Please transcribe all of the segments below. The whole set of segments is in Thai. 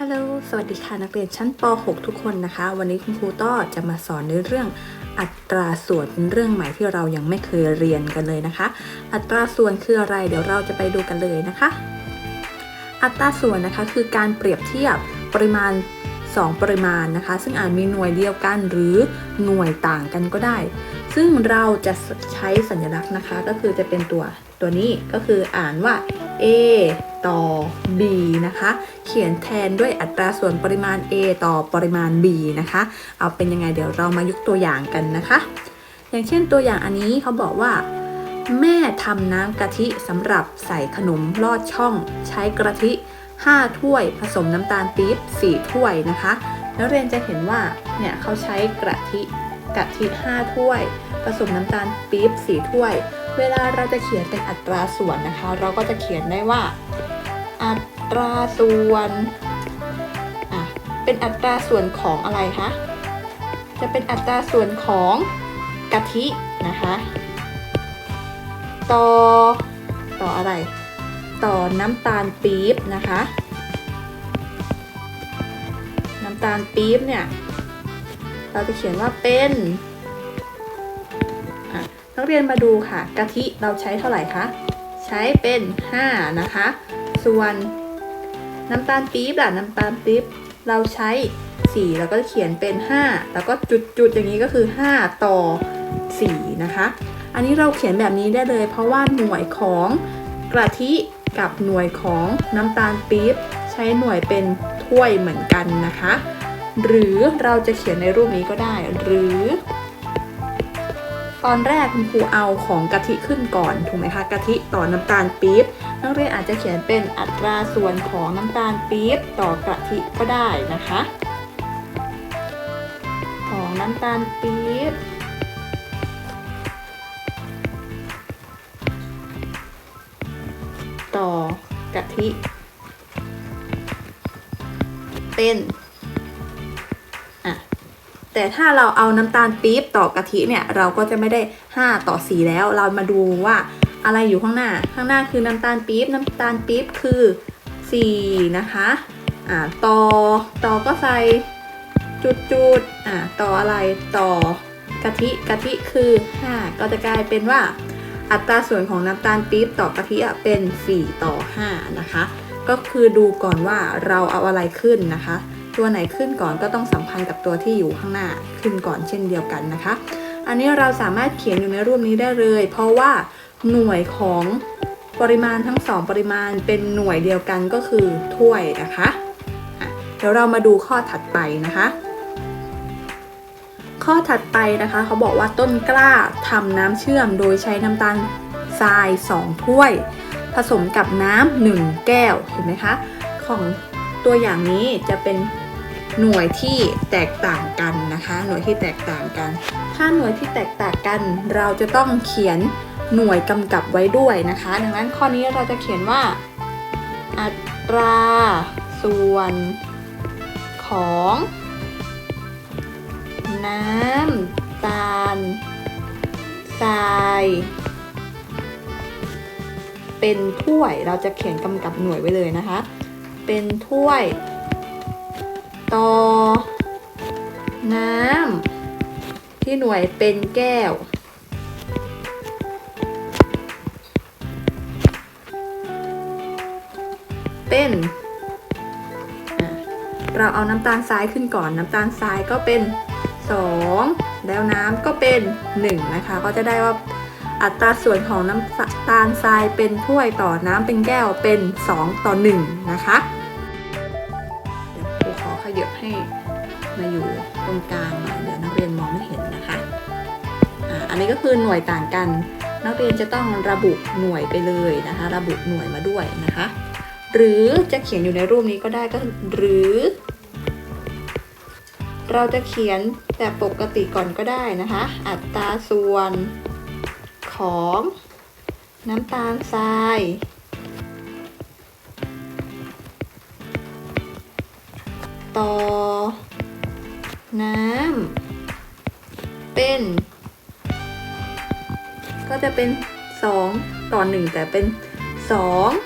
ฮัลโหล สวัสดีค่ะ นักเรียนชั้นป .6 ทุกคนนะคะ วันนี้คุณครูต้อจะมาสอนในเรื่องอัตราส่วนเป็นเรื่องใหม่ที่เรายังไม่เคยเรียนกันเลยนะคะ อัตราส่วนคืออะไร เดี๋ยวเราจะไปดูกันเลยนะคะ อัตราส่วนนะคะคือการเปรียบเทียบปริมาณ 2 ปริมาณนะคะ ซึ่งอาจมีหน่วยเดียวกันหรือหน่วยต่างกันก็ได้ ซึ่งเราจะใช้สัญลักษณ์นะคะ ก็คือจะเป็นตัวตัวนี้ก็คืออ่านว่า A ต่อ B นะคะ เขียนแทนด้วยอัตราส่วนปริมาณ A ต่อปริมาณ B นะคะ เอาเป็นยังไงเดี๋ยวเรามายกตัวอย่างกันนะคะ อย่างเช่นตัวอย่างอันนี้เขาบอกว่า แม่ทำน้ำกะทิสำหรับใส่ขนมลอดช่อง ใช้กะทิ 5 ถ้วย ผสมน้ำตาลปี๊บ4ถ้วยนะคะ แล้วเรียนจะเห็นว่าเนี่ยเขาใช้กะทิกะทิ 5 ถ้วย ผสมน้ำตาลปี๊บ4ถ้วย เวลาเราจะเขียนเป็นอัตราส่วนนะคะ เราก็จะเขียนได้ว่า อัตราส่วนอะเป็นอัตราส่วนของอะไรคะจะเป็นอัตราส่วนของกะทินะคะต่อต่ออะไร ต่อน้ำตาลปี๊บนะคะ น้ำตาลปี๊บเนี่ย เราจะเขียนว่าเป็น นักเรียนมาดูค่ะ กะทิเราใช้เท่าไหร่คะ ใช้เป็น 5 นะคะ ส่วนน้ำตาลปี๊บล่ะน้ำตาลปี๊บเราใช้ 4 แล้วก็เขียนเป็น 5 แล้วก็จุดๆอย่างนี้ก็คือ 5 ต่อ 4 นะคะ อันนี้เราเขียนแบบนี้ได้เลย เพราะว่าหน่วยของกะทิกับหน่วยของน้ำตาลปี๊บใช้หน่วยเป็นถ้วยเหมือนกันนะคะ หรือเราจะเขียนในรูปนี้ก็ได้หรือ ตอนแรกคุณครูเอาของกะทิขึ้นก่อนถูกไหมคะกะทิต่อน้ำตาลปี๊บนักเรียนอาจจะเขียนเป็นอัตราส่วนของน้ำตาลปี๊บต่อกะทิก็ได้นะคะ ของน้ำตาลปี๊บต่อกะทิ เป็น แต่ถ้าเราเอาน้ำตาลปี๊บต่อกะทิเนี่ยเราก็จะไม่ได้ 5 ต่อ 4 แล้ว เรามาดูว่าอะไรอยู่ข้างหน้า ข้างหน้าคือน้ำตาลปี๊บน้ำตาลปี๊บคือ4นะคะอ่าต่อต่อก็ใส่จุดจุดๆอ่าต่ออะไรต่อกะทิกะทิคือ5ก็จะกลายเป็นว่า อัตราส่วนของน้ำตาลปี๊บต่อกะทิอะเป็น 4 ต่อ 5 นะคะ ก็คือดูก่อนว่าเราเอาอะไรขึ้นนะคะ ตัวไหนขึ้นก่อนก็ต้องสัมพันธ์กับตัวที่อยู่ข้างหน้าขึ้นก่อนเช่นเดียวกันนะคะ อันนี้เราสามารถเขียนอยู่ในรูปนี้ได้เลย เพราะว่าหน่วยของปริมาณทั้งสองปริมาณเป็นหน่วยเดียวกันก็คือถ้วยนะคะเดี๋ยวเรามาดูข้อถัดไปนะคะ ข้อถัดไปนะคะเขาบอกว่าต้นกล้าทำน้ำเชื่อมโดยใช้น้ำตาลทราย 2 ถ้วย ผสมกับน้ำหนึ่งแก้วเห็นไหมคะ ของตัวอย่างนี้จะเป็น หน่วยที่แตกต่างกันนะคะ หน่วยที่แตกต่างกัน ถ้าหน่วยที่แตกต่างกัน เราจะต้องเขียนหน่วยกำกับไว้ด้วยนะคะ ดังนั้นข้อนี้เราจะเขียนว่า อัตราส่วนของ น้ำตาลทรายเป็นถ้วยเราจะเขียนกำกับหน่วยไว้เลยนะคะ เป็นถ้วย ต่อ น้ำที่หน่วยเป็นแก้ว เป็นเราเอาน้ำตาลทรายขึ้นก่อนน้ำตาลทรายก็เป็น 2 แล้วน้ำก็เป็น 1 นะคะ ก็จะได้ว่าอัตราส่วนของน้ำตาลทรายเป็นถ้วยต่อน้ำเป็นแก้วเป็น 2 ต่อ 1 นะคะ ให้มาอยู่ตรงกลางหน่อยเดี๋ยวนักเรียนมองไม่เห็นนะคะอ่าอันนี้ก็คือหน่วยต่างกัน นักเรียนจะต้องระบุหน่วยไปเลยนะคะ ระบุหน่วยมาด้วยนะคะ หรือจะเขียนอยู่ในรูปนี้ก็ได้ก็หรือ เราจะเขียนแบบปกติก่อนก็ได้นะคะ อัตราส่วนของน้ำตาลทราย ต่อ น้ำเป็น ก็จะเป็น 2 ต่อ 1 แต่เป็น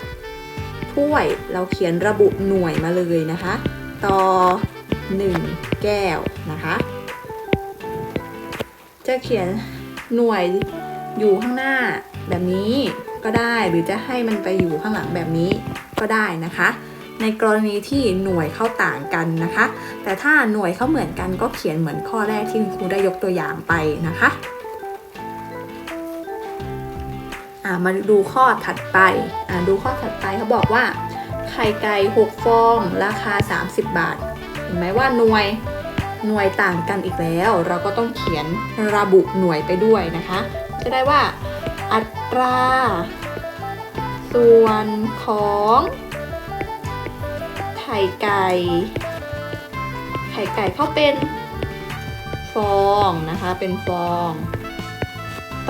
2 ถ้วยเราเขียนระบุหน่วยมาเลยนะคะ ต่อ 1 แก้วนะคะ จะเขียนหน่วยอยู่ข้างหน้าแบบนี้ก็ได้หรือจะให้มันไปอยู่ข้างหลังแบบนี้ก็ได้นะคะ ในกรณีที่หน่วยเข้าต่างกันนะคะ แต่ถ้าหน่วยเข้าเหมือนกันก็เขียนเหมือนข้อแรกที่คุณครูได้ยกตัวอย่างไปนะคะอ่ามาดูข้อถัดไปอ่าดูข้อถัดไปเขาบอกว่า ไข่ไก่ 6 ฟอง ราคา 30 บาท เห็นไหมว่าหน่วยหน่วยต่างกันอีกแล้ว เราก็ต้องเขียนระบุหน่วยไปด้วยนะคะ จะได้ว่า อัตรา ส่วนของ ข่ไก่ ไข่ไก่เขาเป็นฟองนะคะ เป็นฟอง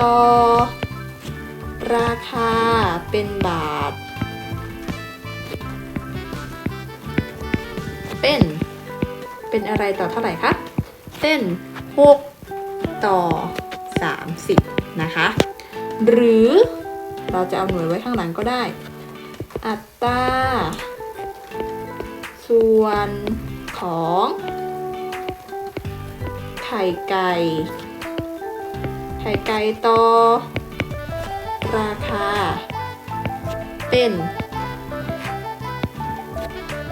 ต่อ ราคาเป็นบาท เป็น เป็นอะไรต่อเท่าไหร่คะเป็น 6 ต่อ 30 นะคะ หรือเราจะเอาหน่วยไว้ข้างหลังก็ได้ อัตรา ส่วนของไข่ไก่ ไข่ไก่ต่อ ราคา เป็น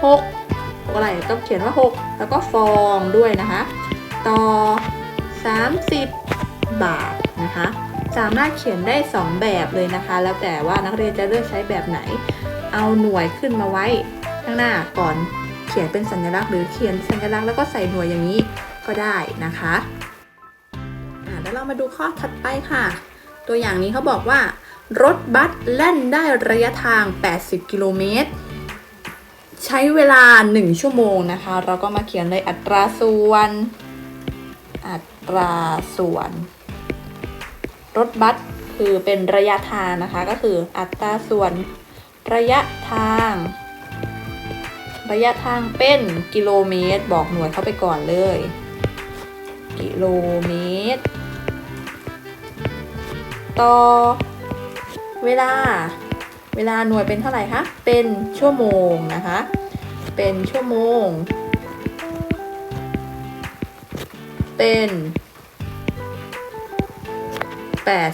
6 อะไรต้องเขียนว่า 6 แล้วก็ฟองด้วยนะคะ ต่อ 30 บาทนะคะสามารถเขียนได้ 2 แบบเลยนะคะ แล้วแต่ว่านักเรียนจะเลือกใช้แบบไหน เอาหน่วยขึ้นมาไว้ข้างหน้าก่อน เขียนเป็นสัญลักษณ์หรือเขียนสัญลักษณ์แล้วก็ใส่หน่วยอย่างนี้ก็ได้นะคะแล้วเรามาดูข้อถัดไปค่ะ ตัวอย่างนี้เขาบอกว่า รถบัสแล่นได้ระยะทาง 80 กิโลเมตร ใช้เวลา 1 ชั่วโมงนะคะ เราก็มาเขียนเลยอัตราส่วน อัตราส่วน รถบัสคือเป็นระยะทางนะคะ ก็คืออัตราส่วนระยะทาง ระยะทางเป็นกิโลเมตร บอกหน่วยเข้าไปก่อนเลย กิโลเมตร ต่อ เวลา เวลาหน่วยเป็นเท่าไหร่คะ เป็นชั่วโมงนะคะ เป็นชั่วโมง เป็น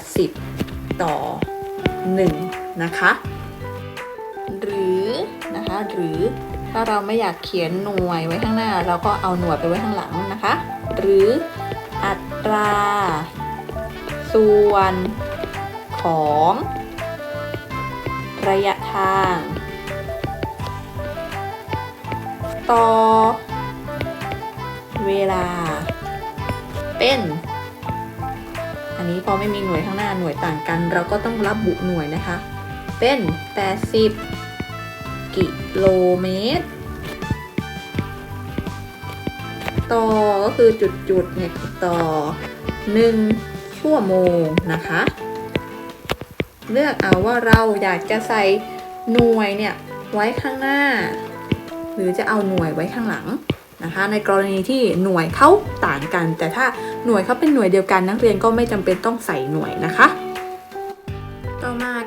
80 ต่อ 1 นะคะ หรือนะคะหรือ ถ้าเราไม่อยากเขียนหน่วยไว้ข้างหน้า เราก็เอาหน่วยไปไว้ข้างหลังนะคะ หรืออัตรา ส่วนของ ระยะทาง ต่อ เวลา เป็น อันนี้พอไม่มีหน่วยข้างหน้าหน่วยต่างกัน เราก็ต้องระบุหน่วยนะคะ เป็น 80 กิโลเมตร ต่อก็คือจุดๆเนี่ยต่อ 1 ชั่วโมงนะคะ เลือกเอาว่าเราอยากจะใส่หน่วยเนี่ยไว้ข้างหน้า หรือจะเอาหน่วยไว้ข้างหลังนะคะ ในกรณีที่หน่วยเขาต่างกัน แต่ถ้าหน่วยเขาเป็นหน่วยเดียวกันนักเรียนก็ไม่จำเป็นต้องใส่หน่วยนะคะ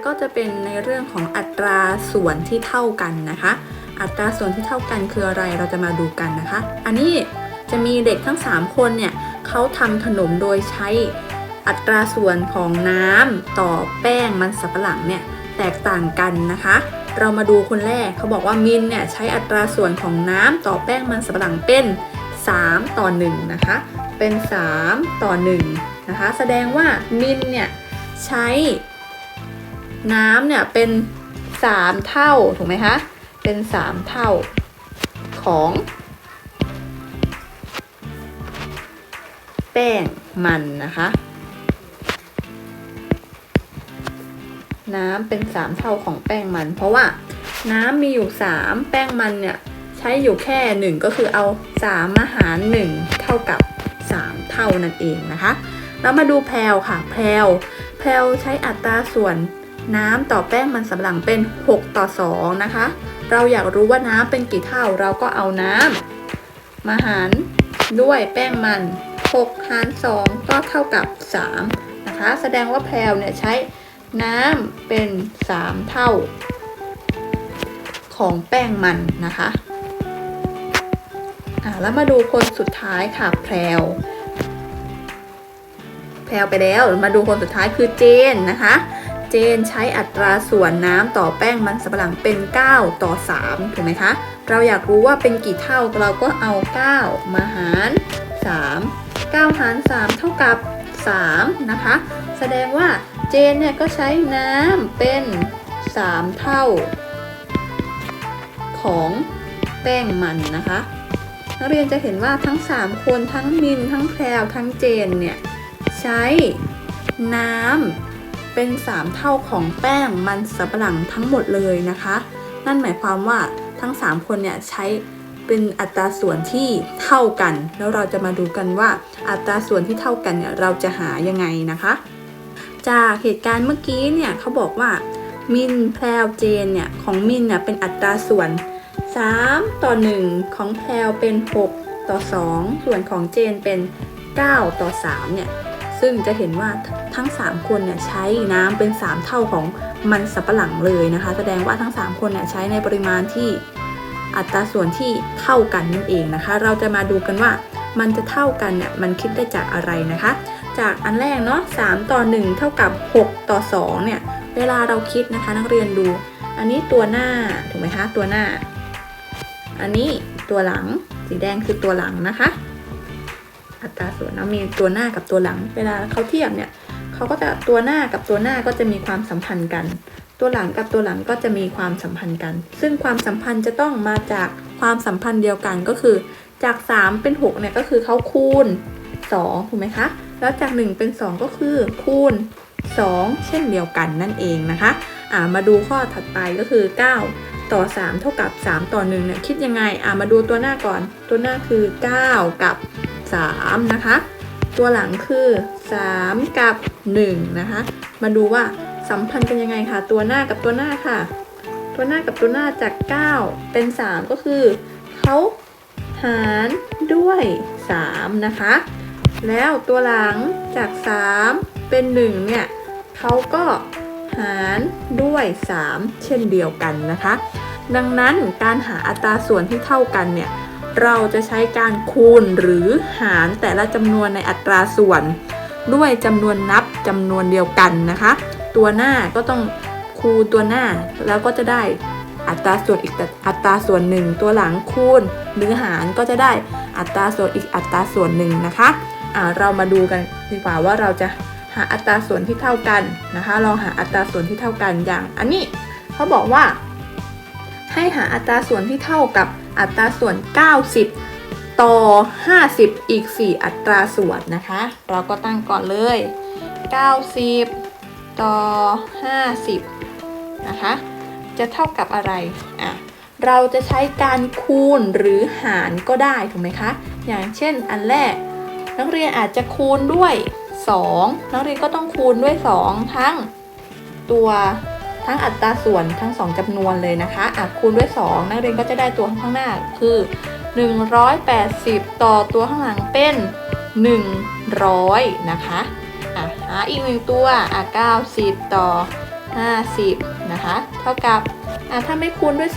ก็จะเป็นในเรื่องของอัตราส่วนที่เท่ากันนะคะ อัตราส่วนที่เท่ากันคืออะไรเราจะมาดูกันนะคะ อันนี้จะมีเด็กทั้ง 3 คนเนี่ยเขาทำขนมโดยใช้อัตราส่วนของน้ำต่อแป้งมันสับปะหลังเนี่ยแตกต่างกันนะคะ เรามาดูคนแรกเขาบอกว่ามินเนี่ยใช้อัตราส่วนของน้ำต่อแป้งมันสับปะหลังเป็น 3 ต่อ1นะคะ เป็น 3 ต่อ1นะคะ แสดงว่ามินเนี่ยใช้ น้ำเนี่ยเป็น 3 เท่าถูกไหมคะเป็น 3 เท่าของแป้งมันนะคะ น้ำเป็น 3 เท่าของแป้งมัน เพราะว่าน้ำมีอยู่ 3 แป้งมันเนี่ยใช้อยู่แค่ 1 ก็คือเอา 3 มาหาร 1 เท่ากับ 3 เท่านั่นเองนะคะเรามาดูแพลวค่ะ แพลวแพลวใช้อัตราส่วน น้ำต่อแป้งมันสำหลังเป็น 6 ต่อ 2 นะคะ เราอยากรู้ว่าน้ำเป็นกี่เท่าเราก็เอาน้ำมาหารด้วยแป้งมัน 6 หาร 2 ก็เท่ากับ 3 นะคะ แสดงว่าแพลวเนี่ยใช้น้ำเป็น 3 เท่า ของแป้งมันนะคะอ่าแล้วมาดูคนสุดท้ายค่ะแพรวแพรวไปแล้วมาดูคนสุดท้ายคือเจนนะคะ เจนใช้อัตราส่วนน้ำต่อแป้งมันสำปะหลังเป็น 9 ต่อ 3 ถูกไหมคะ เราอยากรู้ว่าเป็นกี่เท่าเราก็เอา 9 มาหาร 3 9 หาร 3 เท่ากับ 3 นะคะ แสดงว่าเจนเนี่ยก็ใช้น้ำเป็น 3 เท่า ของแป้งมันนะคะ นักเรียนจะเห็นว่าทั้ง 3 คนทั้งมินทั้งแพรวทั้งเจนเนี่ย ใช้น้ำ เป็น 3 เท่าของแป้งมันสำปะหลังทั้งหมดเลยนะคะ นั่นหมายความว่าทั้ง 3 คนเนี่ยใช้เป็นอัตราส่วนที่เท่ากัน แล้วเราจะมาดูกันว่าอัตราส่วนที่เท่ากันเนี่ยเราจะหายังไงนะคะ จากเหตุการณ์เมื่อกี้เนี่ยเขาบอกว่ามินแพรวเจนเนี่ยของมินเนี่ยเป็นอัตราส่วน 3 ต่อ 1 ของแพรวเป็น 6 ต่อ 2 ส่วนของเจนเป็น 9 ต่อ 3 เนี่ย ซึ่งจะเห็นว่าทั้ง 3 คนเนี่ยใช้น้ำเป็น 3 เท่าของมันสับปะหลังเลยนะคะ แสดงว่าทั้ง 3 คนเนี่ยใช้ในปริมาณที่อัตราส่วนที่เท่ากันนั่นเองนะคะ เราจะมาดูกันว่ามันจะเท่ากันเนี่ยมันคิดได้จากอะไรนะคะ จากอันแรกเนาะ3ต่อ 1 เท่ากับ 6 ต่อ 2 เนี่ย เวลาเราคิดนะคะนักเรียนดู อันนี้ตัวหน้าถูกไหมคะตัวหน้า อันนี้ตัวหลังสีแดงคือตัวหลังนะคะ อัตราส่วนนะมีตัวหน้ากับตัวหลัง เวลาเขาเทียบเนี่ยเขาก็จะตัวหน้ากับตัวหน้าก็จะมีความสัมพันธ์กัน ตัวหลังกับตัวหลังก็จะมีความสัมพันธ์กัน ซึ่งความสัมพันธ์จะต้องมาจากความสัมพันธ์เดียวกันก็คือ จาก 3 เป็น6เนี่ยก็คือเขาคูณ2ถูกไหมคะแล้วจาก 1 เป็น 2 ก็คือคูณ 2 เช่นเดียวกันนั่นเองนะคะอ่ามาดูข้อถัดไปก็คือ 9 ต่อ 3 เท่ากับ 3 ต่อ1เนี่ยคิดยังไงอ่ามาดูตัวหน้าก่อน ตัวหน้าคือ 9 กับ 3 นะคะ ตัวหลังคือ 3 กับ 1 นะคะ มาดูว่าสัมพันธ์เป็นยังไงค่ะ ตัวหน้ากับตัวหน้าค่ะ ตัวหน้ากับตัวหน้าจาก 9 เป็น 3 ก็คือเขาหารด้วย 3 นะคะ แล้วตัวหลังจาก 3 เป็น 1 เนี่ยเขาก็หารด้วย 3 เช่นเดียวกันนะคะ ดังนั้นการหาอัตราส่วนที่เท่ากันเนี่ย เราจะใช้การคูณหรือหารแต่ละจำนวนในอัตราส่วน ด้วยจำนวนนับจำนวนเดียวกันนะคะ ตัวหน้าก็ต้องคูณตัวหน้าแล้วก็จะได้อัตราส่วนอีกอัตราส่วนหนึ่งตัวหลังคูณหรือหารก็จะได้อัตราส่วนอีกอัตราส่วนหนึ่งนะคะอ่าเรามาดูกันดีกว่าว่าเราจะหาอัตราส่วนที่เท่ากันนะคะ ลองหาอัตราส่วนที่เท่ากันอย่าง อันนี้เขาบอกว่า ให้หาอัตราส่วนที่เท่ากับ อัตราส่วน 90 ต่อ 50 อีก 4 อัตราส่วนนะคะ เราก็ตั้งก่อนเลย 90 ต่อ 50 นะคะ จะเท่ากับอะไรอะเราจะใช้การคูณหรือหารก็ได้ถูกไหมคะ อย่างเช่นอันแรก นักเรียนอาจจะคูณด้วย 2 นักเรียนก็ต้องคูณด้วย 2 ทั้งตัว ทั้งอัตราส่วนทั้ง 2จำนวนเลยนะคะอะคูณด้วย 2 นักเรียนก็จะได้ตัวข้างหน้าคือ 180 ต่อตัวข้างหลังเป็น 100 นะคะอะหาอีกหนึ่งตัวอะ90 ต่อ 50 นะคะ เท่ากับอะถ้าไม่คูณด้วย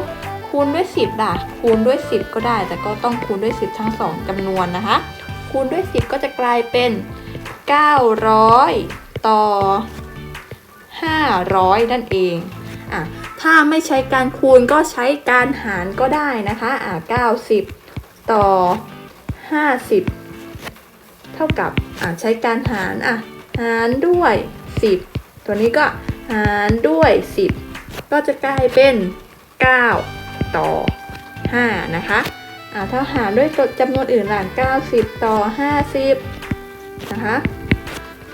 2 คูณด้วย 10ล่ะคูณด้วย 10 ก็ได้ แต่ก็ต้องคูณด้วย 10 ทั้ง 2จำนวนนะคะ คูณด้วย 10 ก็จะกลายเป็น 900 ต่อ 500 นั่นเองอะถ้าไม่ใช้การคูณก็ใช้การหารก็ได้นะคะอะ90 ต่อ 50 เท่ากับอะใช้การหารอะหารด้วย 10 ตัวนี้ก็หารด้วย 10 ก็จะกลายเป็น 9 ต่อ 5 นะคะอะถ้าหารด้วยจำนวนอื่นล่ะ90 ต่อ 50 นะคะ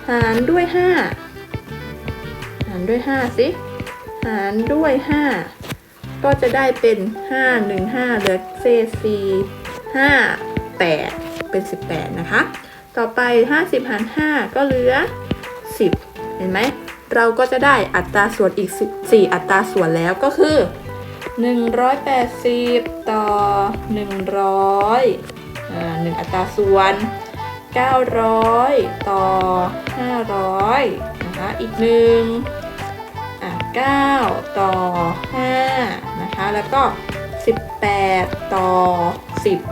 หารด้วย 5ารด้วย 5 สิ หารด้วย 5 ก็จะได้เป็น 5 1 5เหลือเศษ4 5 8 เป็น 18 นะคะ ต่อไป 50 หาร 5 ก็เหลือ 10 เห็นไหม เราก็จะได้อัตราส่วนอีก 4 อัตราส่วนแล้วก็คือ 180 ต่อ 100อ่า1อัตราส่วน 900 ต่อ 500 นะคะ อีกหนึ่งอะ9ต่อ 5 นะคะ แล้วก็ 18 ต่อ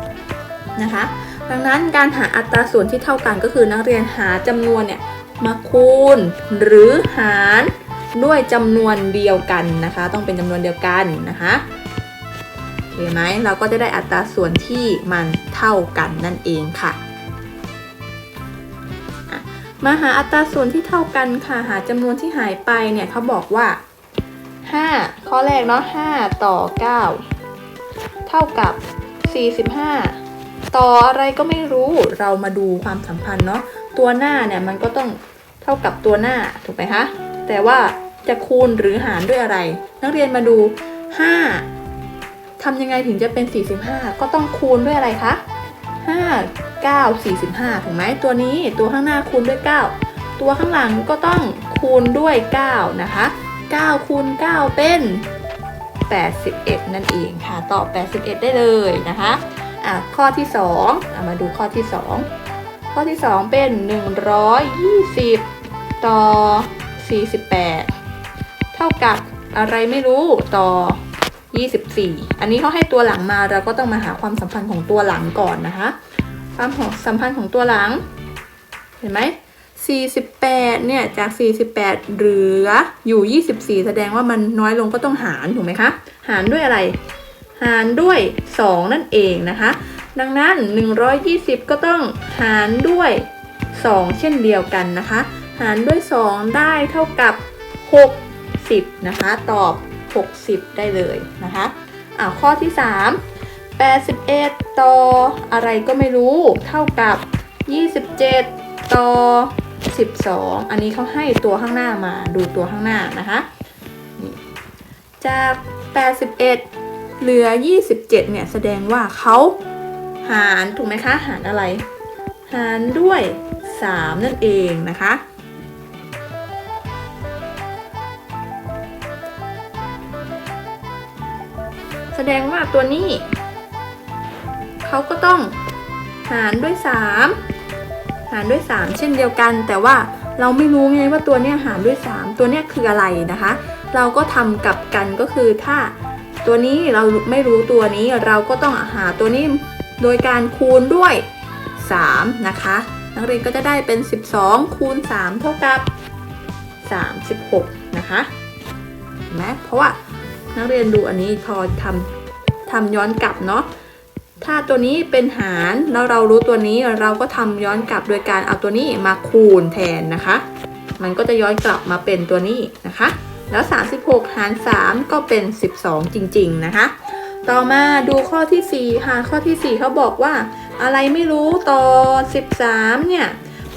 60นะคะ ดังนั้นการหาอัตราส่วนที่เท่ากันก็คือนักเรียนหาจำนวนเนี่ยมาคูณหรือหารด้วยจำนวนเดียวกันนะคะ ต้องเป็นจำนวนเดียวกันนะคะเห็นไหมเราก็จะได้อัตราส่วนที่มันเท่ากันนั่นเองค่ะ มาหาอัตราส่วนที่เท่ากันค่ะหาจำนวนที่หายไปเนี่ยเขาบอกว่า 5 ข้อแรกเนาะ5ต่อ 9 เท่ากับ 45 ต่ออะไรก็ไม่รู้เรามาดูความสัมพันธ์เนาะตัวหน้าเนี่ยมันก็ต้องเท่ากับตัวหน้าถูกไหมคะแต่ว่าจะคูณหรือหารด้วยอะไร นักเรียนมาดู 5ทำยังไงถึงจะเป็น 45 ก็ต้องคูณด้วยอะไรคะ5 9 45ถูกไหมตัวนี้ตัวข้างหน้าคูณด้วย 9 ตัวข้างหลังก็ต้องคูณด้วย 9 นะคะ 9 คูณ 9 เป็น 81 นั่นเองค่ะ ตอบ 81 ได้เลยนะคะอะข้อที่2อะมาดูข้อที่ 2 ข้อที่ 2 เป็น 120 ต่อ 48 เท่ากับอะไรไม่รู้ต่อ 24 อันนี้เขาให้ตัวหลังมาเราก็ต้องมาหาความสัมพันธ์ของตัวหลังก่อนนะคะ ความสัมพันธ์ของตัวหลัง เห็นไหม 48 เนี่ย จาก 48 เหลืออยู่ 24 แสดงว่ามันน้อยลงก็ต้องหารถูกไหมคะ หารด้วยอะไร หารด้วย 2 นั่นเองนะคะ ดังนั้น 120 ก็ต้องหารด้วย 2 เช่นเดียวกันนะคะ หารด้วย 2 ได้เท่ากับ 60 นะคะ ตอบ 60 ได้เลยนะคะอ่าข้อที่ 3 81 ต่อ อะไรก็ไม่รู้ เท่ากับ 27 ต่อ 12 อันนี้เขาให้ตัวข้างหน้ามาดูตัวข้างหน้านะคะ จาก 81 เหลือ 27 เนี่ย แสดงว่าเขาหารถูกไหมคะ หารอะไร หารด้วย 3 นั่นเองนะคะแสดงว่าตัวนี้ เขาก็ต้องหารด้วย 3 หารด้วย 3 เช่นเดียวกัน แต่ว่าเราไม่รู้ไงว่าตัวเนี้ยหารด้วย 3 ตัวเนี้ยคืออะไรนะคะ เราก็ทำกลับกันก็คือถ้าตัวนี้เราไม่รู้ตัวนี้เราก็ต้องหาตัวนี้โดยการคูณด้วย 3 นะคะ นักเรียนก็จะได้เป็น 12 คูณ 3 เท่ากับ 36 นะคะเห็นไหมเพราะว่านักเรียนดูอันนี้พอทำทำย้อนกลับเนาะ ถ้าตัวนี้เป็นหารแล้วเรารู้ตัวนี้เราก็ทำย้อนกลับโดยการเอาตัวนี้มาคูณแทนนะคะ มันก็จะย้อนกลับมาเป็นตัวนี้นะคะ แล้ว 36 หาร 3 ก็เป็น 12 จริง ๆ นะคะ ต่อมาดูข้อที่ 4 ค่ะ ข้อที่ 4 เขาบอกว่า อะไรไม่รู้ต่อ 13 เนี่ย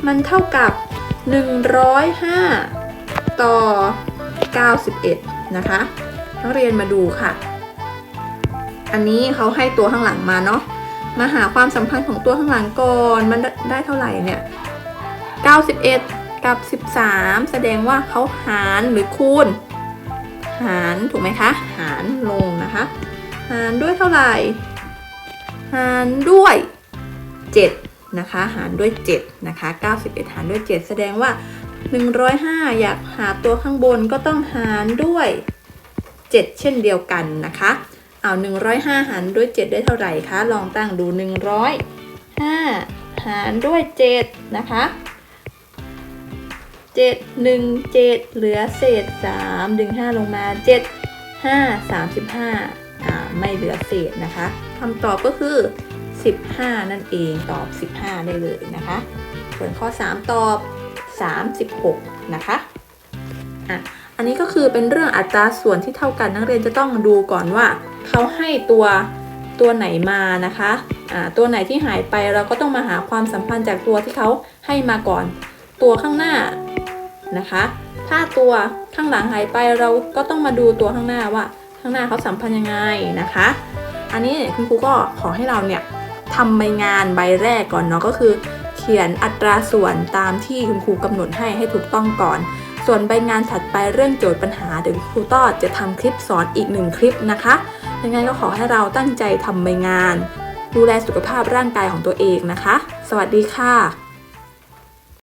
มันเท่ากับ 105 ต่อ 91 นะคะนักเรียนมาดูค่ะ อันนี้เขาให้ตัวข้างหลังมาเนาะมาหาความสัมพันธ์ของตัวข้างหลังก่อนมันได้เท่าไหร่เนี่ย 91 กับ 13 แสดงว่าเขาหารหรือคูณ หารถูกไหมคะ หารลงนะคะ หารด้วยเท่าไหร่ หารด้วย 7 นะคะ หารด้วย 7 นะคะ 91 หารด้วย 7 แสดงว่า 105 อยากหาตัวข้างบนก็ต้องหารด้วย 7 เช่นเดียวกันนะคะ เอา 105 หารด้วย 7 ได้เท่าไหร่คะ ลองตั้งดู 105 หารด้วย 7 นะคะ 7 1 7 เหลือเศษ 3 ดึง 5 ลงมา 7 5 35อ่าไม่เหลือเศษนะคะคำตอบก็คือ 15 นั่นเองตอบ 15 ได้เลยนะคะ ส่วนข้อ 3 ตอบ 36 นะคะอะอันนี้ก็คือเป็นเรื่องอัตราส่วนที่เท่ากันนักเรียนจะต้องดูก่อนว่า เขาให้ตัวตัวไหนมานะคะอ่าตัวไหนที่หายไปเราก็ต้องมาหาความสัมพันธ์จากตัวที่เขาให้มาก่อน ตัวข้างหน้านะคะ ถ้าตัวข้างหลังหายไปเราก็ต้องมาดูตัวข้างหน้าว่าข้างหน้าเขาสัมพันธ์ยังไงนะคะ อันนี้คุณครูก็ขอให้เราเนี่ยทำใบงานใบแรกก่อนเนาะก็คือ เขียนอัตราส่วนตามที่คุณครูกำหนดให้ให้ถูกต้องก่อน ส่วนใบงานถัดไปเรื่องโจทย์ปัญหาเดี๋ยวครูต้อจะทำคลิปสอนอีกหนึ่งคลิปนะคะ ยังไงก็ขอให้เราตั้งใจทำใบงาน ดูแลสุขภาพร่างกายของตัวเองนะคะ สวัสดีค่ะ